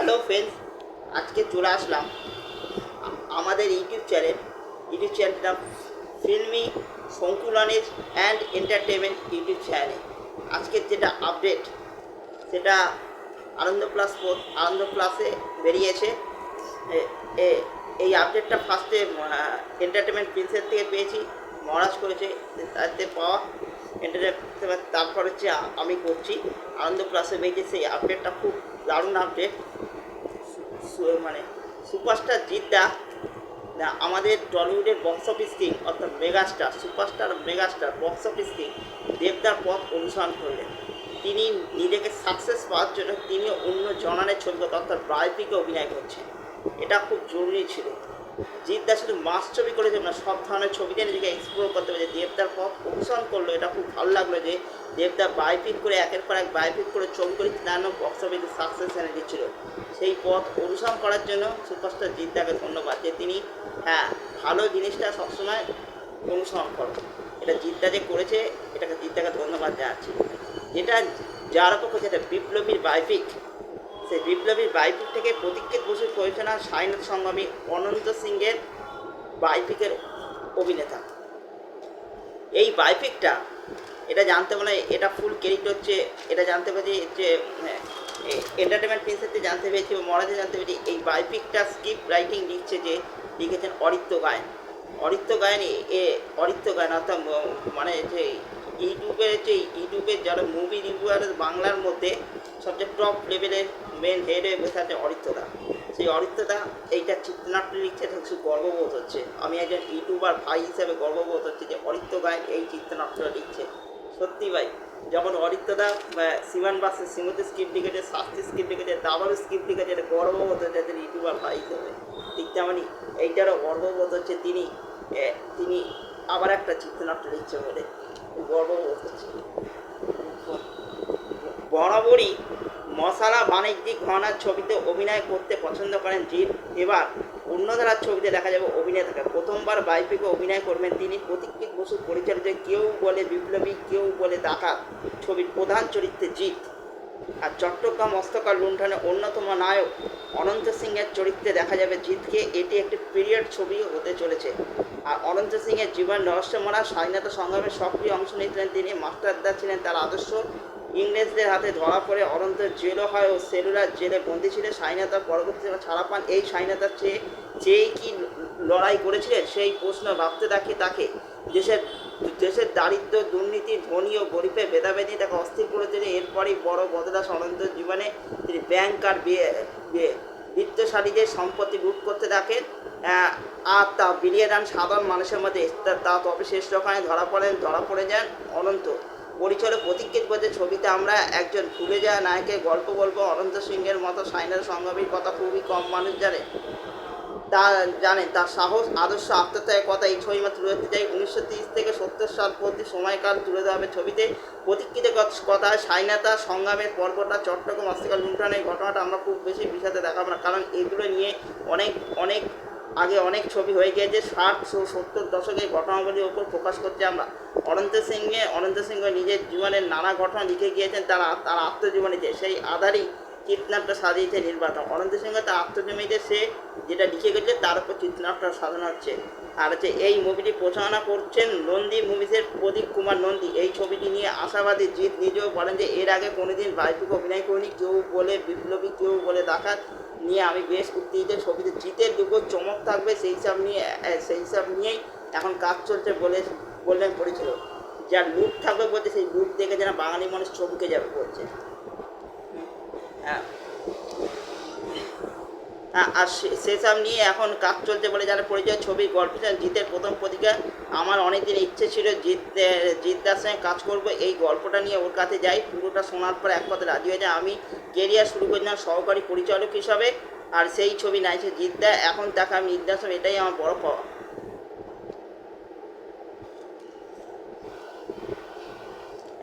Hello friends আজকে চলে আসলাম আমাদের ইউটিউব চ্যানেল ইউটিউব চ্যানেলটা ফিল্মি সংকুলনের অ্যান্ড এন্টারটেনমেন্ট ইউটিউব চ্যানেলে আজকের যেটা আপডেট সেটা আনন্দ প্লাস আনন্দ প্লাসে বেরিয়েছে। এই আপডেটটা ফার্স্টে এন্টারটেনমেন্ট প্রিন্সের থেকে পেয়েছি। মহারাজ করেছে, তাতে পাওয়া। এন্টারটেনমেন্ট তারপর হচ্ছে আমি করছি। আনন্দ প্লাসে বেরিয়েছে, সেই আপডেটটা খুব দারুণ আপডেট মানে সুপারস্টার জিদ্দা আমাদের টলিউডের বক্স অফিস কিং অর্থাৎ megastar superstar megastar box office king দেবদার পথ অনুসরণ করলেন। তিনি নিজেকে সাকসেস পাওয়ার জন্য তিনি অন্য জনানের ছবি অর্থাৎ বায়োপিকে অভিনয় করছেন। এটা খুব জরুরি ছিল। জিদ্দা শুধু মাস ছবি করেছে না সব ধরনের ছবিতে নিজেকে এক্সপ্লোর করতে পেরেছে। দেবদার পথ অনুসরণ করল, এটা খুব ভালো লাগল যে দেবদা বায়োপিক করে একের পর এক বায়োপিক করে ছবি করে নানান বক্স অফিসে সাকসেস এনে দিচ্ছিল। সেই পথ অনুসরণ করার জন্য সুপারস্টার জিদ্দাকে ধন্যবাদ যে তিনি হ্যাঁ ভালো জিনিসটা সবসময় অনুসরণ করো। এটা জিদ্দা যে করেছে, এটাকে জিদ্দাকে ধন্যবাদ জানাচ্ছি। যেটা যার পক্ষে এটা বিপ্লবীর বায়োপিক সেই বিপ্লবীর বায়োপিক থেকে প্রতীক্ষিত বসুর পরিচালনা সাইনাথ সংগ্রামী অনন্ত সিংয়ের বায়োপিকের অভিনেতা। এই বায়োপিকটা এটা জানতে পারলে এটা ফুল ক্রেডিট হচ্ছে, এটা জানতে পারছি যে এন্টারটেনমেন্ট প্রিন্সেসে জানতে পেরেছি বা মহারাজে জানতে পেরেছি, এই বায়োপিকটা স্ক্রিপ্ট রাইটিং লিখছে যে, লিখেছেন অরিত্য গায়ন। অরিত্য গায়ন, এ অরিত্য গায়ন অর্থাৎ মানে যে ইউটিউবের যে ইউটিউবের যারা মুভি রিভিউয়ার বাংলার মধ্যে সবচেয়ে টপ লেভেলের মেন হেড হয়ে বসে আছে অরিত্যদা সেই অরিত্যদা এইটা চিত্রনাট্য লিখছে খুব গর্ববোধ হচ্ছে। আমি একজন ইউটিউবার ভাই হিসাবে গর্ববোধ হচ্ছে যে অরিত্য গায়ন এই চিত্রনাট্যটা লিখছে। সত্যি ভাই, যখন অরিত্যদা সিমান বাসে, শ্রীমতী স্ক্রিপ্ট লিখেছে শাস্তি স্ক্রিপ্ট লিখেছে দাবারও স্ক্রিপ্ট লিখেছে, এটা গর্ববোধ হচ্ছে একজন ইউটিউবার ভাই হিসেবে। ঠিক তেমনই এইটারও গর্ববোধ হচ্ছে তিনি তিনি আবার একটা চিত্রনাট্য লিখছে বলে। হচ্ছে বরাবরই মশালা বাণিজ্যিক ঘনার ছবিতে অভিনয় করতে পছন্দ করেন জিৎ। এবার অন্যধারার ছবিতে দেখা যাবে অভিনেতাকে প্রথমবার বাইপিকে অভিনয় করবেন তিনি। প্রতীক্ষিত বসুর পরিচালিত কেউ বলে বিপ্লবী, কেউ বলে ডাকাত ছবির প্রধান চরিত্রে জিৎ। চট্টগ্রাম অস্তকার লুণ্ঠনে অন্যতম নায়ক অনন্ত সিংয়ের চরিত্রে দেখা যাবে জিতকে। এটি একটি পিরিয়ড ছবি হতে চলেছে। আর অনন্ত সিংয়ের জীবন রহস্যমনা স্বাধীনতা সংগ্রামে সক্রিয় অংশ নিয়েছিলেন তিনি। মাস্টারদা ছিলেন তার আদর্শ। ইংরেজদের হাতে ধরা পড়ে অনন্ত জেলও হয় ও সেলুলার জেলে বন্দী ছিলেন। স্বাধীনতার পরবর্তী ছাড়া পান এই স্বাধীনতার চেয়ে চেয়ে কি লড়াই করেছিলেন, সেই প্রশ্ন ভাবতে দেখে তাকে। দেশের দেশের দারিদ্র, দুর্নীতি, ধনী ও গরিবের ভেদাভেদি তাকে অস্থির করে তোলে এরপরই বড় বদলাস অনন্ত জীবনে তিনি ব্যাংক আর বিত্তশালীদের সম্পত্তি লুট করতে থাকেন। আর তা বিলিয়ে দেন সাধারণ মানুষের মধ্যে। তা- তবে শেষ রকমে ধরা পড়েন, ধরা পড়ে যান অনন্ত। পরিচালক প্রতীক্ষিত বলছে ছবিতে আমরা একজন ভুলে যাওয়া নায়কের গল্প বলব। অনন্ত সিংহের মতো সাইনার সংগ্রামীর কথা খুবই কম মানুষ জানে। তা জানেন, তার সাহস, আদর্শ, আত্মত্যাগের কথা এই ছবি তুলে ধরতে চাই উনিশশো তিরিশ থেকে সত্তর সাল পর্যন্ত সময়কাল তুলে দেওয়া হবে ছবিতে। প্রতীক্ষিত ক- কথা স্বাধীনতা সংগ্রামের পর্বটা, চট্টগ্রাম অস্তিকাল লুণ্ঠনের ঘটনাটা আমরা খুব বেশি বিষাদে দেখাবো না, কারণ এগুলো নিয়ে অনেক অনেক আগে অনেক ছবি হয়ে গিয়েছে। ষাট ও সত্তর দশকের ঘটনাগুলির ওপর ফোকাস করছি আমরা। অনন্ত সিংহে অনন্ত সিংহ নিজের জীবনের নানা ঘটনা লিখে গিয়েছেন, তার তার আত্মজীবনীতে সেই আধারই চিত্রনাট্য সাজিয়েছে নির্বাচন অনন্ত সিংহ তার আত্মজমিতে সে যেটা লিখে গেছে, তার উপর চিত্রনাট্য সাজানো হচ্ছে। আর হচ্ছে এই মুভিটি প্রচারণা করছেন নন্দী মুভিসের প্রদীপ কুমার নন্দী। এই ছবিটি নিয়ে আশাবাদী জিৎ নিজেও বলেন যে, এর আগে কোনোদিন বাইটুকু অভিনয় করিনি। কেউ বলে বিপ্লবী, কেউ বলে ডাকাত নিয়ে আমি বেশ উত্তেজিত। ছবিতে জিতের দুটো চমক থাকবে, সেই হিসাব নিয়ে সেই হিসাব নিয়েই এখন কাজ চলছে বলে বললেন পরিচালক। যার লুক থাকবে বলছে সেই লুক দেখে যেন বাঙালি মানুষ চমকে যাবে বলছে। হ্যাঁ আর সেসব নিয়ে এখন কাজ চলছে বলে যারা পরিচয়, ছবি, গল্প জিতের প্রথম পত্রিকা আমার অনেক দিন ইচ্ছে ছিল জিত জিতদার সঙ্গে কাজ করব। এই গল্পটা নিয়ে ওর কাছে যাই। পুরোটা শোনার পর এক কথা রাজি হয়ে যায়। আমি কেরিয়ার শুরু করেছিলাম সহকারী পরিচালক হিসাবে, আর সেই ছবি নাইছে জিতদা এখন তাকে আমি নির্দেশন এটাই আমার বড়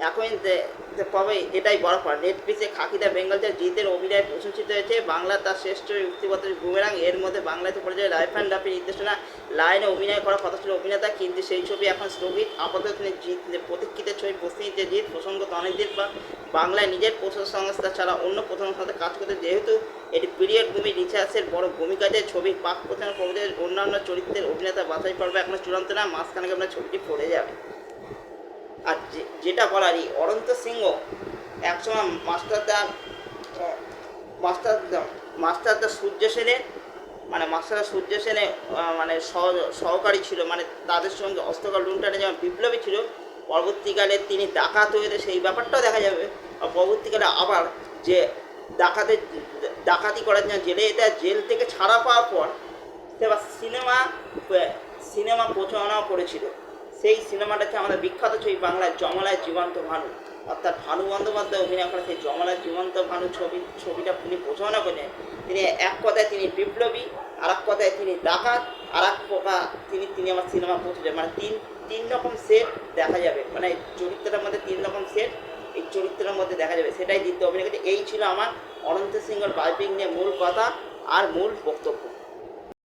এখন দে- এটাই বড় পর নেটফ্লিক্সে খাকিদা বেঙ্গল যে জিতের অভিনয় প্রশংসিত হয়েছে। বাংলা তার শ্রেষ্ঠ যুক্তিগত বুমেরাং। এর মধ্যে বাংলাতে পরিচয় লাইফ অ্যান্ড ডাফি নির্দেশনা। লাইনে অভিনয় করার কথা ছিল অভিনেতা। কিন্তু সেই ছবি এখন স্থগিত। আপাতত জিত, প্রতীক্ষিত ছবি পশ্চিমীতে জিত। প্রসঙ্গত অনেকদিন বা বাংলায় নিজের প্রচার সংস্থা ছাড়া অন্য প্রথম সাথে কাজ করতে যেহেতু এটি পিরিয়ড মুভি রিচার্সের বড় ভূমিকা যে ছবির পাক প্রচার প্রভৃতির অন্যান্য চরিত্রের অভিনেতা বাছাই পর্ব এখনও চূড়ান্ত না। মাঝখানে আপনার ছবিটি পড়ে যাবে। আর যেটা বলারই অনন্ত সিংহ একসময় মাস্টারদা মাস্টার মাস্টারদা সূর্য সেনের মানে মাস্টার সূর্য আহ, মানে সহ- সহকারী ছিল মানে তাদের সঙ্গে অস্ত্রকাল লুণ্ঠনে যেমন বিপ্লবী ছিল। পরবর্তীকালে তিনি ডাকাত হয়ে সেই ব্যাপারটাও দেখা যাবে। আর পরবর্তীকালে আবার যে ডাকাতের ডাকাতি করার জন্য জেলে এটা জেল থেকে ছাড়া পাওয়ার পর সে আবার সিনেমা সিনেমা প্রচারণাও করেছিল। সেই সিনেমাটা হচ্ছে আমাদের বিখ্যাত ছবি বাংলার জমলায় জীবন্ত ভানু। অর্থাৎ ভানু বন্দ্যোপাধ্যায় অভিনয় করে সেই জমলায় জীবন্ত ভানু ছবি, ছবিটা তিনি প্রচারণা করেন। তিনি এক কথায় তিনি বিপ্লবী আর এক কথায় তিনি ডাকাত আর এক কথা তিনি তিনি আমার সিনেমা পৌঁছে মানে তিন তিন রকম সেট দেখা যাবে। মানে চরিত্রের মধ্যে তিন রকম সেট এই চরিত্রের মধ্যে দেখা যাবে। সেটাই দিতে অভিনয় এই ছিল আমার অনন্ত সিংহর বাইপিং নিয়ে মূল কথা আর মূল বক্তব্য।